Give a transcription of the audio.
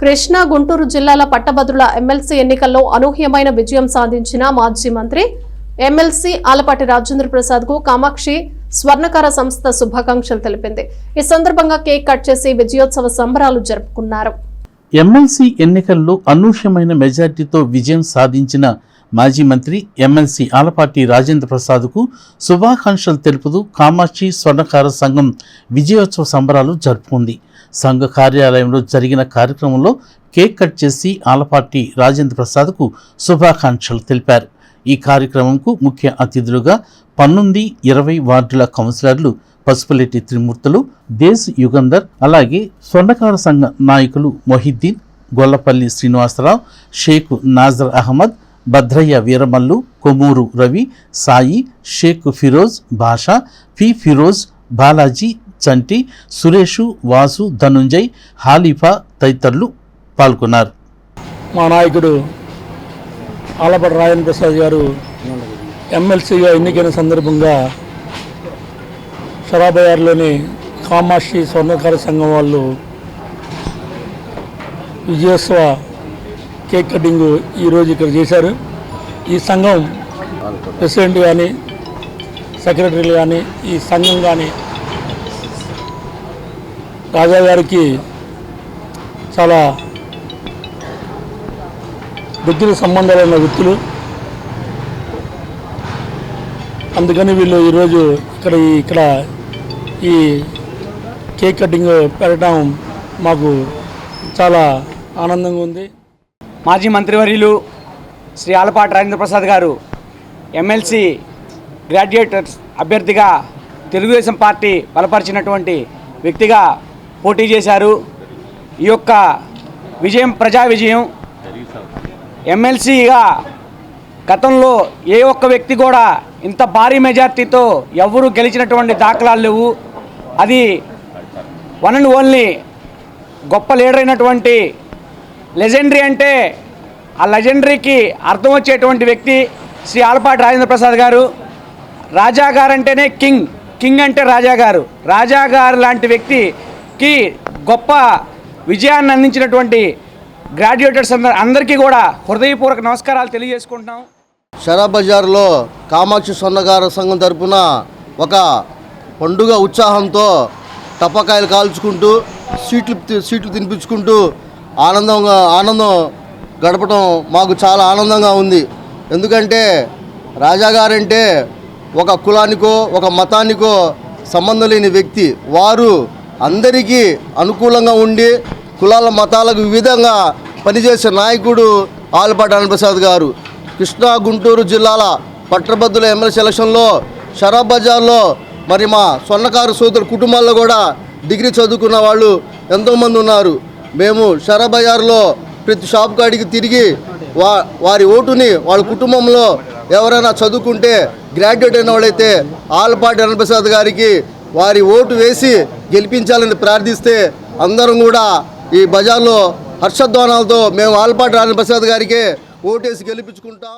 కృష్ణా గుంటూరు జిల్లాల పట్టభద్రుల ఎమ్మెల్సీ ఎన్నికల్లో అనూహ్యమైన విజయం సాధించిన మాజీ మంత్రి ఎమ్మెల్సీ ఆలపాటి రాజేంద్ర ప్రసాద్కు కామాక్షి స్వర్ణకార సంస్థ శుభాకాంక్షలు తెలిపింది. ఈ సందర్భంగా కేక్ కట్ చేసి విజయోత్సవ సంబరాలు జరుపుకున్నారు. ఎమ్మెల్సీ ఎన్నికల్లో అనూహ్యమైన మెజార్టీతో విజయం సాధించిన మాజీ మంత్రి ఎమ్మెల్సీ ఆలపాటి రాజేంద్ర ప్రసాద్కు శుభాకాంక్షలు తెలుపుతూ కామాక్షి స్వర్ణకార సంఘం విజయోత్సవ సంబరాలు జరుపుకుంది. సంఘ కార్యాలయంలో జరిగిన కార్యక్రమంలో కేక్ కట్ చేసి ఆలపాటి రాజేంద్ర ప్రసాద్కు శుభాకాంక్షలు తెలిపారు. ఈ కార్యక్రమంకు ముఖ్య అతిథులుగా పన్నుంది ఇరవై వార్డుల కౌన్సిలర్లు పసుపులెట్టి త్రిమూర్తులు దేశ్ యుగంధర్ అలాగే స్వర్ణకార సంఘ నాయకులు మొహిద్దీన్ గొల్లపల్లి శ్రీనివాసరావు షేక్ నాజర్ అహ్మద్ భద్రయ్య వీరమల్లు కొమూరు రవి సాయి షేక్ ఫిరోజ్ భాష పి ఫిరోజ్ బాలాజీ చంటి సురేషు వాసు ధనుంజయ్ హాలిఫా తదితరులు పాల్గొన్నారు. మా నాయకుడు ఆలపాటి రాజన్ ప్రసాద్ గారు ఎమ్మెల్సీగా ఎన్నికైన సందర్భంగా షరాబయార్లోని కామాక్షి స్వర్ణకార సంఘం వాళ్ళు విజయోత్సవ కేక్ కటింగ్ ఈరోజు ఇక్కడ చేశారు. ఈ సంఘం ప్రెసిడెంట్ కానీ సెక్రటరీలు కానీ ఈ సంఘం కానీ రాజా గారికి చాలా దగ్గర సంబంధాలు ఉన్న వ్యక్తులు. అందుకని వీళ్ళు ఈరోజు ఇక్కడ ఇక్కడ ఈ కేక్ కటింగ్ పెట్టడం మాకు చాలా ఆనందంగా ఉంది. మాజీ మంత్రివర్యులు శ్రీ ఆలపాటి రాజేంద్ర ప్రసాద్ గారు ఎమ్మెల్సీ గ్రాడ్యుయేట్ అభ్యర్థిగా తెలుగుదేశం పార్టీ బలపరిచినటువంటి వ్యక్తిగా పోటీ చేశారు. ఈ యొక్క విజయం ప్రజా విజయం ఎమ్మెల్సీగా గతంలో ఏ ఒక్క వ్యక్తి కూడా ఇంత భారీ మెజార్టీతో ఎవరూ గెలిచినటువంటి దాఖలాలు లేవు. అది వన్ అండ్ ఓన్లీ గొప్ప లీడర్ అయినటువంటి లెజెండరీ అంటే ఆ లెజెండరీకి అర్థం వచ్చేటువంటి వ్యక్తి శ్రీ ఆలపాటి రాజేంద్ర ప్రసాద్ గారు. రాజా గారు అంటేనే కింగ్. కింగ్ అంటే రాజా గారు. రాజా గారు లాంటి వ్యక్తికి గొప్ప విజయాన్ని అందించినటువంటి గ్రాడ్యుయేటర్స్ అందరు అందరికీ కూడా హృదయపూర్వక నమస్కారాలు తెలియజేసుకుంటున్నాం. షరా బజార్లో కామాక్షి సొన్నగార సంఘం తరపున ఒక పండుగ ఉత్సాహంతో టపాకాయలు కాల్చుకుంటూ సీట్లు సీట్లు తినిపించుకుంటూ ఆనందంగా ఆనందం గడపడం మాకు చాలా ఆనందంగా ఉంది. ఎందుకంటే రాజాగారంటే ఒక కులానికో ఒక మతానికో సంబంధం లేని వ్యక్తి. వారు అందరికీ అనుకూలంగా ఉండి కులాల మతాలకు వివిధంగా పనిచేసే నాయకుడు ఆలపాటి అన్నప్రసాద్ గారు. కృష్ణా గుంటూరు జిల్లాల పట్టభద్రుల ఎమ్మెల్సీ ఎలక్షన్లో షరాబ్ బజార్లో మరి మా స్వర్ణకారు సోదరు కుటుంబాల్లో కూడా డిగ్రీ చదువుకున్న వాళ్ళు ఎంతోమంది ఉన్నారు. మేము షరబజార్లో బజార్లో ప్రతి షాప్ కాడికి తిరిగి వా వారి ఓటుని వాళ్ళ కుటుంబంలో ఎవరైనా చదువుకుంటే గ్రాడ్యుయేట్ అయిన వాళ్ళైతే ఆలపాటి అన్నప్రసాద్ గారికి వారి ఓటు వేసి గెలిపించాలని ప్రార్థిస్తే అందరం కూడా ఈ బజార్లో హర్షధ్వానాలతో మేము ఆలపాటి గారికి గారికే ఓటేసి గెలిపించుకుంటాం.